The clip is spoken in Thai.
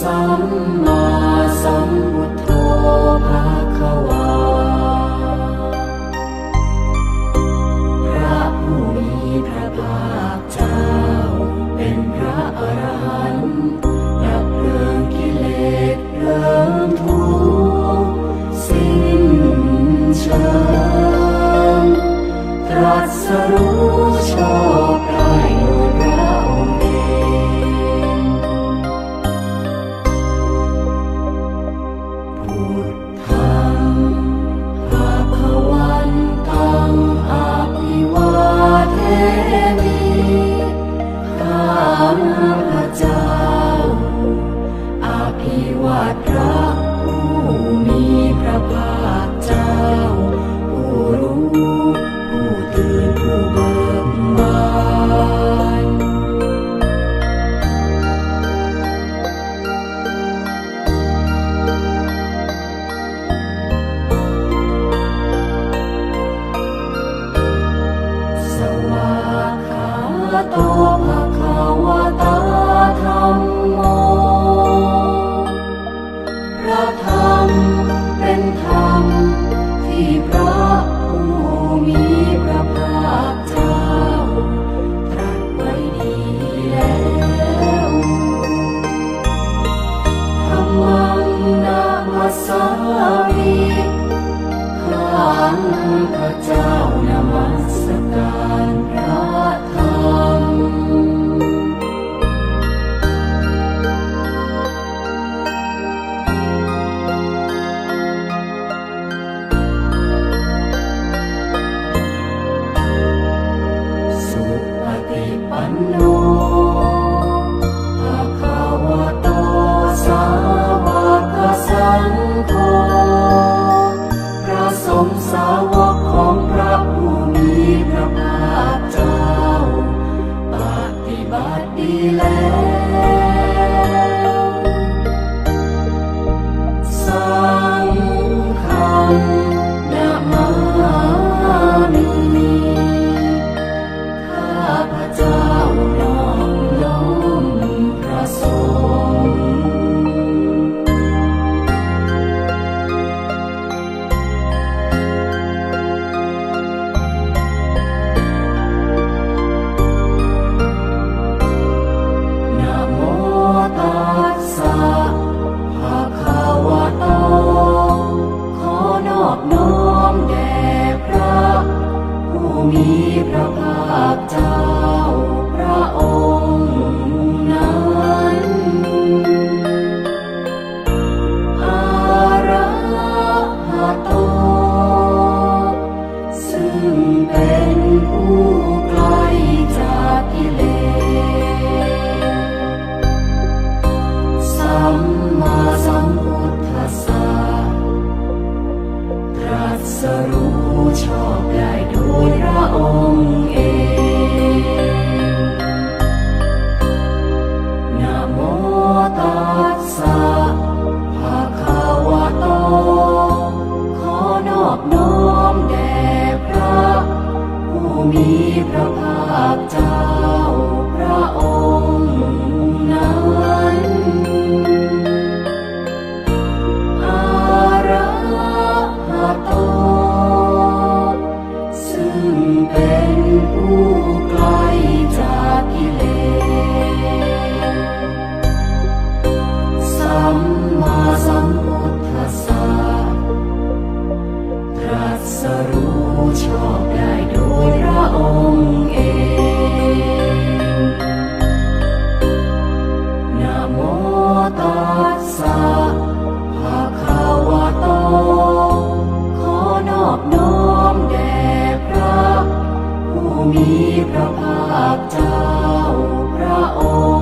สัมมาสัมพุทโธภาควาพระผู้มีพระภาคเจ้า เป็นพระอรหันต์ดับเพลิงกิเลสเริ่มทุกสิ้นเชิงตรัสรู้ ภะคะวะตาธรรมโม พระธรรมเป็นธรรมที่พระผู้มีพระภาคเจ้า ตรัสไว้ดีแล้วธรรมังนามัสสามิขัเจ้า สรู้ชอบได้โดยพระองค์เอง ระภาคเจ้าพระองค์